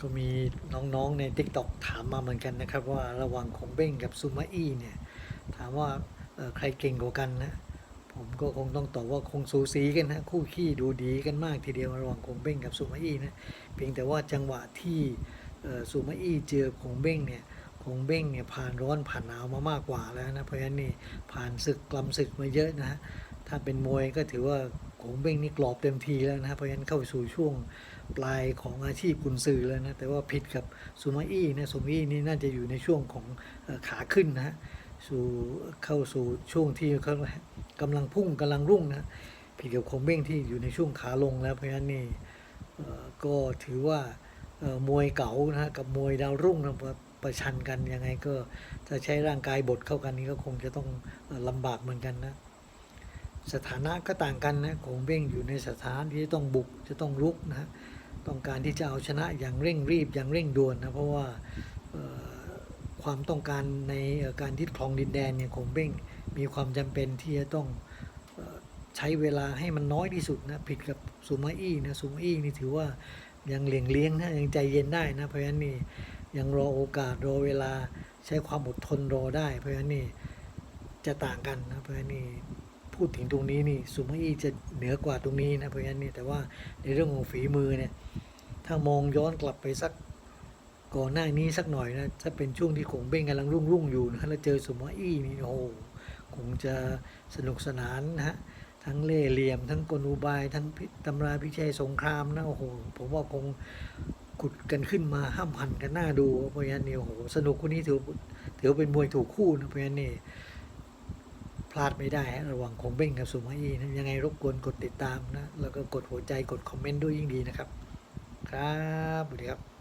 ก็มีน้องๆใน t ิ k t o k ถามมาเหมือนกันนะครับ ว่าระหว่างคงเบ้งกับซูมาอี้เนี่ยถามว่าใครเก่งกว่ากันนะผมก็คงต้องตอบว่าคงสูสีกันนะคู่ขี้ดูดีกันมากทีเดียวระหว่างคงเบ้งกับซูมาอี้นะเพียงแต่ว่าจังหวะที่ซูมาอี้เจอคงเบ้งเนี่ยคงเบ้งเนี่ยผ่านร้อนผ่านหนาวมามากกว่าแล้วนะเพราะฉะนั้นนี่ผ่านศึกกลำศึกมาเยอะนะฮะถ้าเป็นมวยก็ถือว่า คงเบ้งนี่กรอบเต็มทีแล้วนะเพราะฉะนั้นเข้าสู่ช่วงปลายของอาชีพกุนซือแล้วนะแต่ว่าผิดกับซูมาอี้นะซูมาอี้นี่น่าจะอยู่ในช่วงของขาขึ้นนะฮะสู่เข้าสู่ช่วงที่เขากำลังพุ่งกำลังรุ่งนะผิดกับคงเบ้งที่อยู่ในช่วงขาลงแล้วเพราะฉะนั้นนี่ก็ถือว่ามวยเก๋านะฮะกับมวยดาวรุ่งนะประประชันกันยังไงก็ถ้าใช้ร่างกายบดเข้ากันนี้ก็คงจะต้องลำบากเหมือนกันนะ สถานะก็ต่างกันนะคงเบ้งอยู่ในสถานที่ต้องบุกจะต้องรุกนะฮะต้องการที่จะเอาชนะอย่างเร่งรีบอย่างเร่งด่วนนะเพราะว่าความต้องการในการยึดครองดินแดนเนี่ยคงเบ้งมีความจำเป็นที่จะต้องใช้เวลาให้มันน้อยที่สุดนะผิดกับซูมาอี้นะซูมาอี้นี่ถือว่ายังเลี้ยงเลี้ยงนะยังใจเย็นได้นะเพราะฉะนั้นนี่ยังรอโอกาสรอเวลาใช้ความอดทนรอได้ เพราะฉะนั้นนี่จะต่างกันนะเพราะฉะนั้นนี่ พูดถึงตรงนี้นี่ซูมาอีจะเหนือกว่าตรงนี้นะเพราะฉะนั้นนี่แต่ว่าในเรื่องของฝีมือเนี่ยถ้ามองย้อนกลับไปสักก่อนหน้านี้สักหน่อยนะถ้าเป็นช่วงที่คงเบ้งกำลังรุ่งรุ่งอยู่นะแล้วเจอสมออี้นี่โอ้โหคงจะสนุกสนานนะฮะทั้งเล่เหลี่ยม ทั้งกลอุบาย ทั้งพิตำราพิชัยสงครามนะโอ้โหผมว่าคงขุดกันขึ้นมาห้ามหันกันหน้าดูเพราะฉะนั้นนี่โอ้โหสนุกคนนี้ถือถือเป็นมวยถูกคู่นะเพราะฉะนั้นนี่ ลาดไม่ได้ ระหว่างคงเบ้งกับสุมาอีนะยังไงรบกวนกดติดตามนะ แล้วก็กดหัวใจกดคอมเมนต์ด้วยยิ่งดีนะครับ ครับสวัสดีครับ